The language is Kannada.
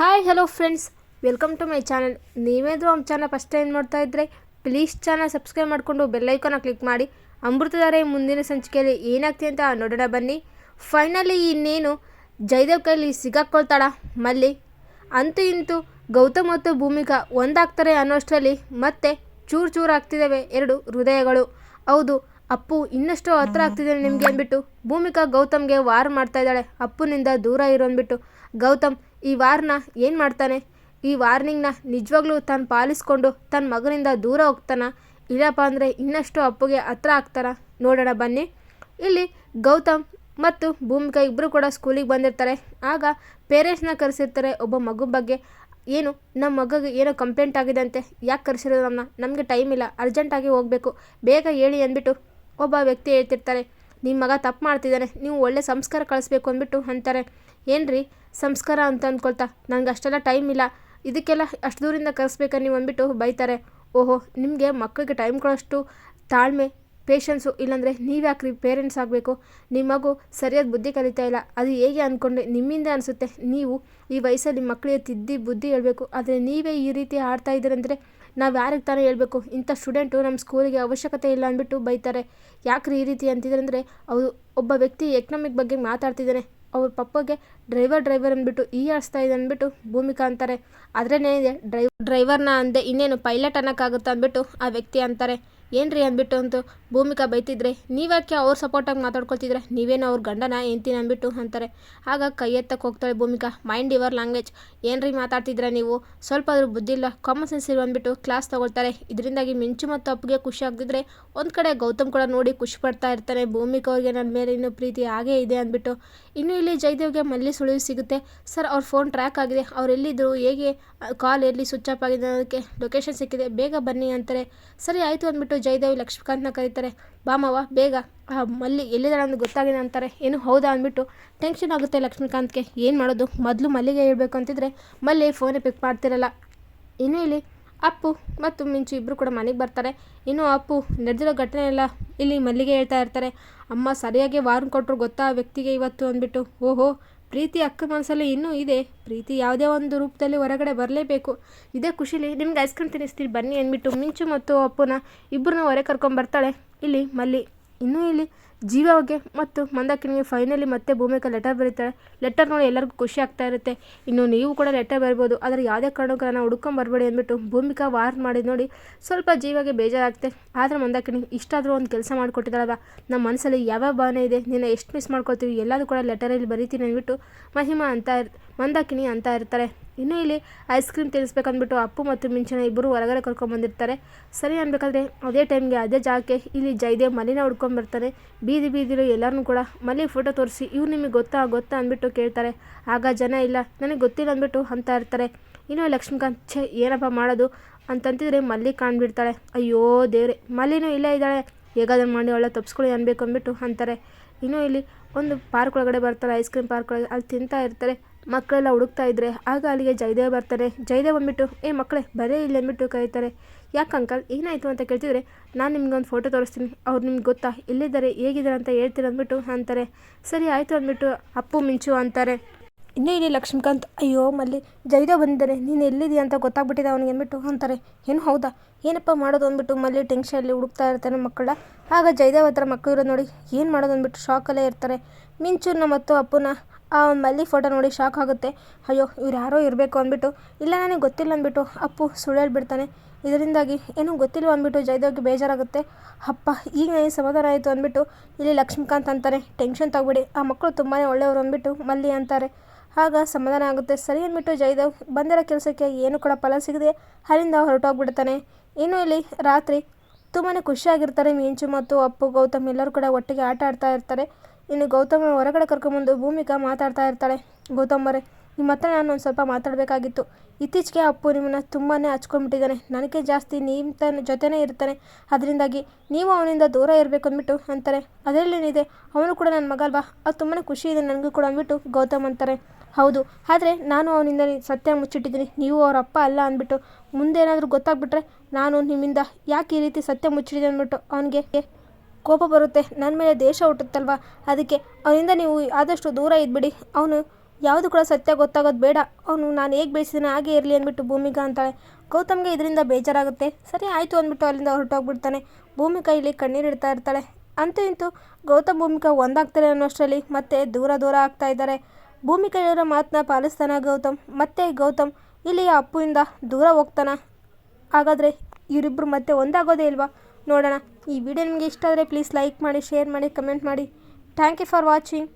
Hi hello friends welcome to my channel ನೀವೇದು ನಮ್ಮ ಚಾನಲ್ ಫಸ್ಟ್ ಟೈಮ್ ನೋಡ್ತಾ ಇದ್ದರೆ ಪ್ಲೀಸ್ ಚಾನಲ್ ಸಬ್ಸ್ಕ್ರೈಬ್ ಮಾಡಿಕೊಂಡು ಬೆಲ್ಲೈಕನ್ನ ಕ್ಲಿಕ್ ಮಾಡಿ. ಅಮೃತಧಾರೆ ಮುಂದಿನ ಸಂಚಿಕೆಯಲ್ಲಿ ಏನಾಗ್ತಿದೆ ಅಂತ ನೋಡೋಣ ಬನ್ನಿ. ಫೈನಲಿ ಇನ್ನೇನು ಜಯದೇವ್ ಕೈಲಿ ಸಿಗಾಕೊಳ್ತಾಳ? ಮಲ್ಲಿ. ಅಂತೂ ಇಂತೂ ಗೌತಮ್ ಮತ್ತು ಭೂಮಿಕಾ ಒಂದಾಗ್ತಾರೆ ಅನ್ನೋಷ್ಟರಲ್ಲಿ ಮತ್ತೆ ಚೂರು ಚೂರು ಆಗ್ತಿದ್ದಾವೆ ಎರಡು ಹೃದಯಗಳು. ಹೌದು, ಅಪ್ಪು ಇನ್ನಷ್ಟು ಹತ್ರ ಆಗ್ತಿದೆ ನಿಮಗೆ ಅಂದ್ಬಿಟ್ಟು ಭೂಮಿಕಾ ಗೌತಮ್ಗೆ ವಾರ್ ಮಾಡ್ತಾ ಇದ್ದಾಳೆ. ಅಪ್ಪನಿಂದ ದೂರ ಇರೋ ಅಂದ್ಬಿಟ್ಟು ಗೌತಮ್ ಈ ವಾರ್ನ ಏನು ಮಾಡ್ತಾನೆ? ಈ ವಾರ್ನಿಂಗ್ನ ನಿಜವಾಗ್ಲೂ ತಾನು ಪಾಲಿಸ್ಕೊಂಡು ತನ್ನ ಮಗನಿಂದ ದೂರ ಹೋಗ್ತಾನ? ಇಲ್ಲಪ್ಪ ಅಂದರೆ ಇನ್ನಷ್ಟು ಅಪ್ಪುಗೆ ಹತ್ರ ಆಗ್ತಾರ? ನೋಡೋಣ ಬನ್ನಿ. ಇಲ್ಲಿ ಗೌತಮ್ ಮತ್ತು ಭೂಮಿಕಾ ಇಬ್ಬರು ಕೂಡ ಸ್ಕೂಲಿಗೆ ಬಂದಿರ್ತಾರೆ. ಆಗ ಪೇರೆಂಟ್ಸ್ನ ಕರೆಸಿರ್ತಾರೆ ಒಬ್ಬ ಮಗು ಬಗ್ಗೆ. ಏನು ನಮ್ಮ ಮಗಗೆ ಏನೋ ಕಂಪ್ಲೇಂಟ್ ಆಗಿದೆ ಅಂತೆ. ಯಾಕೆ ಕರೆಸಿರೋದು ನಮ್ಮನ್ನ ನಮಗೆ ಟೈಮ್ ಇಲ್ಲ. ಅರ್ಜೆಂಟಾಗಿ ಹೋಗಬೇಕು. ಬೇಗ ಹೇಳಿ ಅಂದ್ಬಿಟ್ಟು ಒಬ್ಬ ವ್ಯಕ್ತಿ ಹೇಳ್ತಿರ್ತಾರೆ ನಿಮ್ಮ ಮಗ ತಪ್ಪು ಮಾಡ್ತಿದ್ದಾನೆ ನೀವು ಒಳ್ಳೆ ಸಂಸ್ಕಾರ ಕಳಿಸ್ಬೇಕು ಅಂದ್ಬಿಟ್ಟು ಅಂತಾರೆ. ಏನ್ರಿ? ಸಂಸ್ಕಾರ ಅಂತ ಅಂದ್ಕೊಳ್ತಾ, ನಂಗೆ ಅಷ್ಟೆಲ್ಲ ಟೈಮ್ ಇಲ್ಲ. ಇದಕ್ಕೆಲ್ಲ ಅಷ್ಟು ದೂರಿಂದ ಕರೆಸ್ಬೇಕಾ ನೀವು ಅಂದ್ಬಿಟ್ಟು ಬೈತಾರೆ. ಓಹೋ, ನಿಮಗೆ ಮಕ್ಕಳಿಗೆ ಟೈಮ್ ಕೊಡೋಷ್ಟು ತಾಳ್ಮೆ ಪೇಷನ್ಸು ಇಲ್ಲಾಂದರೆ ನೀವು ಯಾಕ್ರಿ ಪೇರೆಂಟ್ಸ್ ಆಗಬೇಕು? ನಿಮ್ಮ ಮಗು ಸರಿಯಾದ ಬುದ್ಧಿ ಕಲಿತಾ ಇಲ್ಲ. ಅದು ಹೇಗೆ ಅಂದ್ಕೊಂಡೆ ನಿಮ್ಮಿಂದ ಅನಿಸುತ್ತೆ. ನೀವು ಈ ವಯಸ್ಸಲ್ಲಿ ಮಕ್ಕಳಿಗೆ ತಿದ್ದಿ ಬುದ್ಧಿ ಹೇಳಬೇಕು. ಆದರೆ ನೀವೇ ಈ ರೀತಿ ಆಡ್ತಾ ಇದ್ದೀರಂದರೆ ನಾವು ಯಾರಿಗೆ ತಾನೇ ಹೇಳಬೇಕು? ಇಂಥ ಸ್ಟೂಡೆಂಟು ನಮ್ಮ ಸ್ಕೂಲಿಗೆ ಅವಶ್ಯಕತೆ ಇಲ್ಲ ಅಂದ್ಬಿಟ್ಟು ಬೈತಾರೆ. ಯಾಕ್ರಿ ಈ ರೀತಿ ಅಂತಿದ್ರೆ ಅಂದರೆ ಅವರು ಒಬ್ಬ ವ್ಯಕ್ತಿ ಎಕನಾಮಿಕ್ ಬಗ್ಗೆ ಮಾತಾಡ್ತಿದ್ದಾನೆ. ಅವ್ರ ಪಪ್ಪಗೆ ಡ್ರೈವರ್ ಡ್ರೈವರ್ ಅಂದ್ಬಿಟ್ಟು ಈ ಆಡಿಸ್ತಾ ಇದೆ ಅಂದ್ಬಿಟ್ಟು ಭೂಮಿಕಾ ಅಂತಾರೆ. ಅದ್ರೇನೇ ಇದೆ ಡ್ರೈವ್ ಡ್ರೈವರ್ನ ಅಂದೆ ಇನ್ನೇನು ಪೈಲಟ್ ಅನ್ನೋಕ್ಕಾಗುತ್ತಾ ಅಂದ್ಬಿಟ್ಟು ಆ ವ್ಯಕ್ತಿ ಅಂತಾರೆ. ಏನ್ರಿ ಅಂದ್ಬಿಟ್ಟು ಅಂತೂ, ಭೂಮಿಕಾ ಬೈತಿದ್ರೆ, ನೀವ್ಯಾಕೆ ಅವ್ರ ಸಪೋರ್ಟಾಗಿ ಮಾತಾಡ್ಕೊಳ್ತಿದ್ರೆ? ನೀವೇನು ಅವ್ರ ಗಂಡನ ಎಂತೀನಿ ಅಂದ್ಬಿಟ್ಟು ಅಂತಾರೆ. ಆಗ ಕೈ ಎತ್ತಕ್ಕೆ ಹೋಗ್ತಾಳೆ ಭೂಮಿಕಾ. ಮೈಂಡ್ ಯುವರ್ ಲ್ಯಾಂಗ್ವೇಜ್ ಏನ್ರಿ ಮಾತಾಡ್ತಿದ್ರೆ ನೀವು? ಸ್ವಲ್ಪ ಆದರೂ ಬುದ್ಧಿಲ್ಲ ಕಾಮನ್ ಸೆನ್ಸ್ ಇರು ಅಂದ್ಬಿಟ್ಟು ಕ್ಲಾಸ್ ತೊಗೊಳ್ತಾರೆ. ಇದರಿಂದಾಗಿ ಮಿಂಚು ಮತ್ತು ಅಪ್ಪಿಗೆ ಖುಷಿ ಆಗ್ತಿದ್ರೆ ಒಂದು ಕಡೆ ಗೌತಮ್ ಕೂಡ ನೋಡಿ ಖುಷಿ ಪಡ್ತಾ ಇರ್ತಾನೆ. ಭೂಮಿಕಾ ಅವ್ರಿಗೆ ನನ್ನ ಮೇಲೆ ಇನ್ನೂ ಪ್ರೀತಿ ಹಾಗೇ ಇದೆ ಅಂದ್ಬಿಟ್ಟು, ಇನ್ನು ಇಲ್ಲಿ ಜಯದೇವ್ಗೆ ಮಲ್ಲಿ ಸುಳಿವು ಸಿಗುತ್ತೆ. ಸರ್, ಅವ್ರ ಫೋನ್ ಟ್ರ್ಯಾಕ್ ಆಗಿದೆ. ಅವ್ರು ಎಲ್ಲಿದ್ದರು ಹೇಗೆ ಕಾಲ್ ಎಲ್ಲಿ ಸ್ವಿಚ್ ಆಫ್ ಆಗಿದೆ ಅನ್ನೋದಕ್ಕೆ ಲೊಕೇಶನ್ ಸಿಕ್ಕಿದೆ. ಬೇಗ ಬನ್ನಿ ಅಂತಾರೆ. ಸರಿ, ಆಯಿತು ಅಂದ್ಬಿಟ್ಟು ಜಯದೇವ್ ಲಕ್ಷ್ಮೀಕಾಂತ್ನ ಕರೀತಾರೆ. ಬಾಮವ್ವ, ಬೇಗ ಮಲ್ಲಿ ಎಲ್ಲಿದ್ದಾರೆ ಅಂತ ಗೊತ್ತಾಗಿದೆ ಅಂತಾರೆ. ಏನು, ಹೌದಾ? ಅಂದ್ಬಿಟ್ಟು, ಟೆನ್ಷನ್ ಆಗುತ್ತೆ ಲಕ್ಷ್ಮೀಕಾಂತ್ಗೆ. ಏನು ಮಾಡೋದು? ಮೊದಲು ಮಲ್ಲಿಗೆ ಹೇಳ್ಬೇಕು ಅಂತಿದ್ರೆ ಮಲ್ಲಿ ಫೋನೇ ಪಿಕ್ ಮಾಡ್ತಿರಲ್ಲ. ಇನ್ನು ಇಲ್ಲಿ ಅಪ್ಪು ಮತ್ತು ಮಿಂಚು ಇಬ್ಬರು ಕೂಡ ಮನೆಗೆ ಬರ್ತಾರೆ. ಇನ್ನು ಅಪ್ಪು ನಡೆದಿರೋ ಘಟನೆ ಎಲ್ಲ ಇಲ್ಲಿ ಮಲ್ಲಿಗೆ ಹೇಳ್ತಾ ಇರ್ತಾರೆ. ಅಮ್ಮ, ಸರಿಯಾಗಿ ವಾರ್ನ್ ಕೊಟ್ಟರು ಗೊತ್ತಾ ವ್ಯಕ್ತಿಗೆ ಇವತ್ತು? ಅಂದ್ಬಿಟ್ಟು, ಓಹೋ ಪ್ರೀತಿ ಅಕ್ಕ ಮನಸ್ಸಲ್ಲಿ ಇನ್ನೂ ಇದೆ. ಪ್ರೀತಿ ಯಾವುದೇ ಒಂದು ರೂಪದಲ್ಲಿ ಹೊರಗಡೆ ಬರಲೇಬೇಕು. ಇದೇ ಖುಷಿಲಿ ನಿಮ್ಗೆ ಐಸ್ ಕ್ರೀಮ್ ತಿನ್ನಿಸ್ತೀನಿ. ಬನ್ನಿ ಅಂದ್ಬಿಟ್ಟು ಮಿಂಚು ಮತ್ತು ಅಪ್ಪುನ ಇಬ್ಬರನ್ನ ಹೊರಗೆ ಕರ್ಕೊಂಬರ್ತಾಳೆ. ಇಲ್ಲಿ ಮಲ್ಲಿ. ಇನ್ನೂ ಇಲ್ಲಿ ಜೀವಗೆ ಮತ್ತು ಮಂದಾಕಿನಿಗೆ ಫೈನಲಿ ಮತ್ತೆ ಭೂಮಿಕಾ ಲೆಟರ್ ಬರೀತಾಳೆ ಲೆಟರ್ ನೋಡಿ ಎಲ್ಲರಿಗೂ ಖುಷಿ ಆಗ್ತಾ ಇರುತ್ತೆ. ಇನ್ನು ನೀವು ಕೂಡ ಲೆಟರ್ ಬರ್ಬೋದು. ಆದರೆ ಯಾವುದೇ ಕಾರಣಕ್ಕೂ ನಾನು ಹುಡ್ಕೊಂಡ್ ಬರಬೇಡಿ ಅಂದ್ಬಿಟ್ಟು ಭೂಮಿಕಾ ವಾರ್ ಮಾಡಿದ್ ನೋಡಿ ಸ್ವಲ್ಪ ಜೀವಗೆ ಬೇಜಾರಾಗುತ್ತೆ ಆದರೆ ಮಂದಾಕಿನಿ, ಇಷ್ಟಾದರೂ ಒಂದು ಕೆಲಸ ಮಾಡಿಕೊಟ್ಟಿದ್ದಾಳಲ್ಲ. ನಮ್ಮ ಮನಸ್ಸಲ್ಲಿ ಯಾವ ಭಾವನೆ ಇದೆ? ನಿನ್ನ ಎಷ್ಟು ಮಿಸ್ ಮಾಡ್ಕೊಳ್ತೀವಿ? ಎಲ್ಲದೂ ಕೂಡ ಲೆಟರಲ್ಲಿ ಬರೀತೀನಿ ಅಂದ್ಬಿಟ್ಟು ಮಹಿಮಾ ಅಂತ ಇರ್ ಮಂದಾಕಿನಿ ಅಂತ ಇರ್ತಾರೆ. ಇನ್ನು ಇಲ್ಲಿ ಐಸ್ ಕ್ರೀಮ್ ತಿನ್ನಿಸ್ಬೇಕಂದ್ಬಿಟ್ಟು ಅಪ್ಪು ಮತ್ತು ಮಿಂಚನ ಇಬ್ಬರು ಹೊರಗಡೆ ಕರ್ಕೊಂಡ್ಬಂದಿರ್ತಾರೆ ಸರಿ ಅನ್ಬೇಕಾದ್ರೆ ಅದೇ ಟೈಮ್ಗೆ ಅದೇ ಜಾಗಕ್ಕೆ ಇಲ್ಲಿ ಜಯದೇವ್ ಮಲಿನ ಹುಡ್ಕೊಂಡ್ಬರ್ತಾನೆ ಬೀದಿ ಬೀದಿಲು ಎಲ್ಲರೂ ಕೂಡ ಮಲ್ಲಿ ಫೋಟೋ ತೋರಿಸಿ, ಇವ್ರು ನಿಮಗೆ ಗೊತ್ತಾ ಗೊತ್ತಾ? ಅಂದ್ಬಿಟ್ಟು ಕೇಳ್ತಾರೆ. ಆಗ ಜನ, ಇಲ್ಲ, ನನಗೆ ಗೊತ್ತಿಲ್ಲ ಅಂದ್ಬಿಟ್ಟು ಅಂತ ಇರ್ತಾರೆ. ಇನ್ನು ಲಕ್ಷ್ಮೀಕಾಂತ್, ಛೇ, ಏನಪ್ಪ ಮಾಡೋದು? ಅಂತಂತಿದ್ರೆ ಮಲ್ಲಿ ಕಾಣ್ಬಿಡ್ತಾಳೆ. ಅಯ್ಯೋ, ದೇವ್ರೆ, ಮಲ್ಲಿನೂ ಇಲ್ಲೇ ಇದ್ದಾಳೆ. ಹೇಗಾದ್ರೂ ಮಾಡಿ ಒಳ್ಳೆ ತಪ್ಸ್ಕೊಳ್ಳಿ ಅನ್ಬೇಕು ಅಂದ್ಬಿಟ್ಟು ಅಂತಾರೆ. ಇನ್ನು ಇಲ್ಲಿ ಒಂದು ಪಾರ್ಕ್ ಒಳಗಡೆ ಬರ್ತಾರೆ ಐಸ್ ಕ್ರೀಮ್ ಪಾರ್ಕ್ ಒಳಗೆ. ಅಲ್ಲಿ ತಿಂತಾ ಇರ್ತಾರೆ. ಮಕ್ಕಳೆಲ್ಲ ಹುಡುಕ್ತಾ ಇದ್ದರೆ ಆಗ ಅಲ್ಲಿಗೆ ಜಯದೇವ್ ಬರ್ತಾರೆ. ಜಯದೇವ್ ಬಂದ್ಬಿಟ್ಟು ಏ ಮಕ್ಕಳೇ, ಬರೇ ಇಲ್ಲಿ ಅಂದ್ಬಿಟ್ಟು ಕರೀತಾರೆ. ಯಾಕೆ ಅಂಕಲ್, ಏನಾಯಿತು ಅಂತ ಕೇಳ್ತಿದ್ರೆ, ನಾನು ನಿಮ್ಗೊಂದು ಫೋಟೋ ತೋರಿಸ್ತೀನಿ. ಅವ್ರು ನಿಮ್ಗೆ ಗೊತ್ತಾ ಎಲ್ಲಿದ್ದಾರೆ ಹೇಗಿದ್ದಾರೆ ಅಂತ ಹೇಳ್ತೀರ ಅಂದ್ಬಿಟ್ಟು ಅಂತಾರೆ. ಸರಿ, ಆಯಿತು ಅಂದ್ಬಿಟ್ಟು ಅಪ್ಪು, ಮಿಂಚು ಅಂತಾರೆ. ಇನ್ನೂ ಇಲ್ಲಿ ಲಕ್ಷ್ಮೀಕಾಂತ್, ಅಯ್ಯೋ ಮಲ್ಲಿ ಜೈದೇವ್ ಬಂದಿದ್ದಾರೆ ನೀನು ಎಲ್ಲಿದೆಯಾ ಅಂತ ಗೊತ್ತಾಗ್ಬಿಟ್ಟಿದೆ ಅವನಿಗೆ ಅಂದ್ಬಿಟ್ಟು ಅಂತಾರೆ. ಏನು ಹೌದಾ? ಏನಪ್ಪ ಮಾಡೋದು? ಅಂದ್ಬಿಟ್ಟು ಮಲ್ಲಿ ಟೆನ್ಷನಲ್ಲಿ ಹುಡುಕ್ತಾ ಇರ್ತಾನೆ ಮಕ್ಕಳ ಆಗ ಜೈದೇವ್ ಹತ್ರ ಮಕ್ಕಳು ನೋಡಿ, ಏನು ಮಾಡೋದು? ಅಂದ್ಬಿಟ್ಟು ಶಾಕಲ್ಲೇ ಇರ್ತಾರೆ. ಮಿಂಚುನ ಮತ್ತು ಅಪ್ಪುನ ಆ ಮಲ್ಲಿ ಫೋಟೋ ನೋಡಿ ಶಾಕ್ ಆಗುತ್ತೆ. ಅಯ್ಯೋ, ಇವ್ರು ಯಾರೋ ಇರಬೇಕು ಅಂದ್ಬಿಟ್ಟು, ಇಲ್ಲ ನನಗೆ ಗೊತ್ತಿಲ್ಲ ಅಂದ್ಬಿಟ್ಟು ಅಪ್ಪು ಸುಳ್ಳು ಹೇಳ್ಬಿಡ್ತಾನೆ ಇದರಿಂದಾಗಿ ಏನೂ ಗೊತ್ತಿಲ್ಲ ಅಂದ್ಬಿಟ್ಟು ಜಯದೇವ್ಗೆ ಬೇಜಾರಾಗುತ್ತೆ. ಅಪ್ಪ, ಈಗ ನನಗೆ ಸಮಾಧಾನ ಆಯಿತು ಅಂದ್ಬಿಟ್ಟು, ಇಲ್ಲಿ ಲಕ್ಷ್ಮೀಕಾಂತ್ ಅಂತಾರೆ ಟೆನ್ಷನ್ ತಗೊಬಿಡಿ, ಆ ಮಕ್ಕಳು ತುಂಬಾ ಒಳ್ಳೆಯವರು ಅಂದ್ಬಿಟ್ಟು ಮಲ್ಲಿ ಅಂತಾರೆ. ಆಗ ಸಮಾಧಾನ ಆಗುತ್ತೆ. ಸರಿ ಅಂದ್ಬಿಟ್ಟು ಜಯದೇವ್ ಬಂದಿರೋ ಕೆಲಸಕ್ಕೆ ಏನು ಕೂಡ ಫಲ ಸಿಗದೆ ಅಲ್ಲಿಂದ ಹೊರಟೋಗ್ಬಿಡ್ತಾನೆ. ಇನ್ನು ಇಲ್ಲಿ ರಾತ್ರಿ ತುಂಬಾ ಖುಷಿಯಾಗಿರ್ತಾರೆ ಮಿಂಚು ಮತ್ತು ಅಪ್ಪು, ಗೌತಮ್ ಎಲ್ಲರೂ ಕೂಡ ಒಟ್ಟಿಗೆ ಆಟ ಆಡ್ತಾ ಇರ್ತಾರೆ. ಇನ್ನು ಗೌತಮ ಹೊರಗಡೆ ಕರ್ಕೊಂಬಂದು ಭೂಮಿಕಾ ಮಾತಾಡ್ತಾ ಇರ್ತಾಳೆ. ಗೌತಮರೇ ನಿಮ್ಮ ಹತ್ರ ನಾನು ಒಂದು ಸ್ವಲ್ಪ ಮಾತಾಡಬೇಕಾಗಿತ್ತು. ಇತ್ತೀಚೆಗೆ ಅಪ್ಪು ನಿಮ್ಮನ್ನು ತುಂಬಾ ಹಚ್ಕೊಂಡ್ಬಿಟ್ಟಿದ್ದಾನೆ. ನನಗೆ ಜಾಸ್ತಿ ನಿಮ್ಮ ತನ್ನ ಜೊತೆನೇ ಇರ್ತಾನೆ. ಅದರಿಂದಾಗಿ ನೀವು ಅವನಿಂದ ದೂರ ಇರಬೇಕು ಅಂದ್ಬಿಟ್ಟು ಅಂತಾರೆ. ಅದರಲ್ಲೇನಿದೆ? ಅವನು ಕೂಡ ನನ್ನ ಮಗ ಅಲ್ವಾ ಅದು ತುಂಬಾ ಖುಷಿ ಇದೆ ನನಗೂ ಕೂಡ ಅಂದ್ಬಿಟ್ಟು ಗೌತಮ್ ಅಂತಾರೆ. ಹೌದು, ಆದರೆ ನಾನು ಅವನಿಂದ ಸತ್ಯ ಮುಚ್ಚಿಟ್ಟಿದ್ದೀನಿ. ನೀವು ಅವ್ರ ಅಪ್ಪ ಅಲ್ಲ ಅಂದ್ಬಿಟ್ಟು ಮುಂದೇನಾದರೂ ಗೊತ್ತಾಗ್ಬಿಟ್ರೆ ನಾನು ನಿಮ್ಮಿಂದ ಯಾಕೆ ಈ ರೀತಿ ಸತ್ಯ ಮುಚ್ಚಿಟ್ಟಿದೆ ಅಂದ್ಬಿಟ್ಟು ಅವನಿಗೆ ಕೋಪ ಬರುತ್ತೆ. ನನ್ನ ಮೇಲೆ ದೇಶ ಹುಟ್ಟುತ್ತಲ್ವ? ಅದಕ್ಕೆ ಅವನಿಂದ ನೀವು ಆದಷ್ಟು ದೂರ ಇದ್ಬಿಡಿ. ಅವನು ಯಾವುದು ಕೂಡ ಸತ್ಯ ಗೊತ್ತಾಗೋದು ಬೇಡ. ಅವನು ನಾನು ಹೇಗೆ ಬೇಯಿಸಿದ ಹಾಗೆ ಇರಲಿ ಅಂದ್ಬಿಟ್ಟು ಭೂಮಿಕಾ ಅಂತಾಳೆ. ಗೌತಮ್ಗೆ ಇದರಿಂದ ಬೇಜಾರಾಗುತ್ತೆ. ಸರಿ, ಆಯಿತು ಅಂದ್ಬಿಟ್ಟು ಅಲ್ಲಿಂದ ಹೊರಟೋಗ್ಬಿಡ್ತಾನೆ. ಭೂಮಿಕಾ ಇಲ್ಲಿ ಕಣ್ಣೀರು ಇಡ್ತಾ ಇರ್ತಾಳೆ. ಅಂತೂ ಇಂತೂ ಗೌತಮ್ ಭೂಮಿಕಾ ಒಂದಾಗ್ತಾರೆ ಅನ್ನೋಷ್ಟರಲ್ಲಿ ಮತ್ತೆ ದೂರ ದೂರ ಆಗ್ತಾ ಇದ್ದಾರೆ. ಭೂಮಿಕಾ ಹೇಳಿರೋ ಮಾತನ್ನ ಪಾಲಿಸ್ತಾನ ಗೌತಮ್. ಮತ್ತೆ ಗೌತಮ್ ಇಲ್ಲಿ ಅಪ್ಪುವಿಂದ ದೂರ ಹೋಗ್ತಾನ. ಹಾಗಾದರೆ ಇವರಿಬ್ಬರು ಮತ್ತೆ ಒಂದಾಗೋದೇ ಇಲ್ವಾ? ನೋಡೋಣ. ಈ ವಿಡಿಯೋ ನಿಮಗೆ ಇಷ್ಟ ಆದರೆ ಪ್ಲೀಸ್ ಲೈಕ್ ಮಾಡಿ ಶೇರ್ ಮಾಡಿ ಕಮೆಂಟ್ ಮಾಡಿ. Thank you for watching